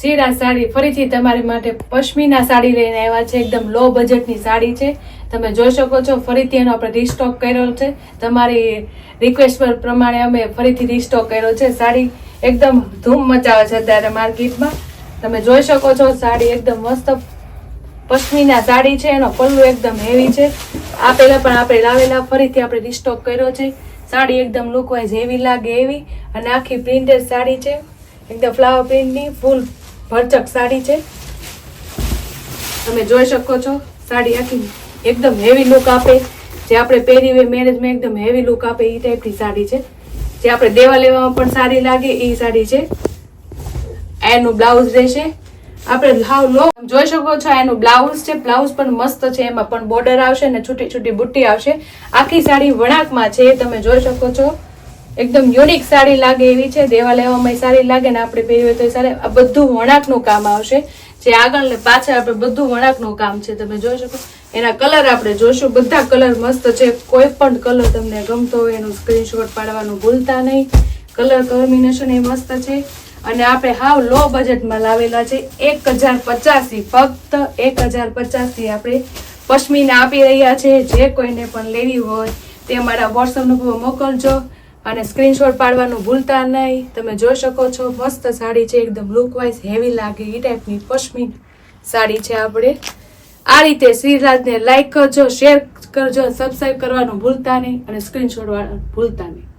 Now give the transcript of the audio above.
શીરા સાડી ફરીથી તમારી માટે પશ્મીના સાડી લઈને આવ્યા છે. એકદમ લો બજેટની સાડી છે. તમે જોઈ શકો છો, ફરીથી એનો આપણે રીસ્ટોક કર્યો છે. તમારી રિક્વેસ્ટ પર પ્રમાણે અમે ફરીથી રીસ્ટોક કર્યો છે. સાડી એકદમ ધૂમ મચાવે છે અત્યારે માર્કેટમાં. તમે જોઈ શકો છો, સાડી એકદમ મસ્ત પશ્મીના સાડી છે. એનો પલ્લુ એકદમ હેવી છે. આ પહેલાં પણ આપણે લાવેલા, ફરીથી આપણે રીસ્ટોક કર્યો છે. સાડી એકદમ લુકવાઇઝ હેવી લાગે એવી. અને આખી પ્રિન્ટેડ સાડી છે. એકદમ ફ્લાવર પ્રિન્ટની ફૂલ ભરચક સાડી છે. તમે જોઈ શકો છો, સાડી આખી એકદમ હેવી લુક આપે. જે આપણે પહેરી હોય મેરેજમાં એકદમ હેવી લુક આપે એ ટાઈપની સાડી છે. જે આપણે દેવા લેવામાં પણ સારી લાગે એ સાડી છે. એનું બ્લાઉઝ રહેશે. આપણે હાવ લો જોઈ શકો છો એનું બ્લાઉઝ છે. બ્લાઉઝ પણ મસ્ત છે, એમાં પણ બોર્ડર આવશે ને છૂટી છૂટી બુટ્ટી આવશે. આખી સાડી વણાકમાં છે, તમે જોઈ શકો છો. એકદમ યુનિક સાડી લાગે એવી છે. દેવા લેવામાં સારી લાગે ને આપણે પહેરીએ તો સારી, આ બધું વણાકનું કામ આવશે. જે આગળ ને પાછળ આપણે બધું વણાકનું કામ છે. તમે જોઈ શકો. એના કલર આપણે જોશું બધા કલર મસ્ત છે. કોઈ પણ કલર તમને ગમતો હોય એનું સ્ક્રીનશોટ પાડવાનું ભૂલતા નહીં. કલર કોમ્બિનેશન એ મસ્ત છે. અને આપણે હાવ લો બજેટમાં લાવેલા છે. એક હજાર પચાસથી ફક્ત એક હજાર પચાસથી આપણે પશ્મિના આપી રહ્યા છે. જે કોઈને પણ લેવી હોય તે મારા વોટ્સઅપ નંબર મોકલજો. અને સ્ક્રીનશોટ પાડવાનું ભૂલતા નહીં. તમે જોઈ શકો છો, મસ્ત સાડી છે, એકદમ લુકવાઇઝ હેવી લાગે એ ટાઈપની પશ્મિન સાડી છે આપણે. આ રીતે શ્રીરાજને લાઈક કરજો શેર કરજો સબસ્ક્રાઈબ કરવાનું ભૂલતા નહીં અને સ્ક્રીનશોટ વાળવાનું ભૂલતા નહીં.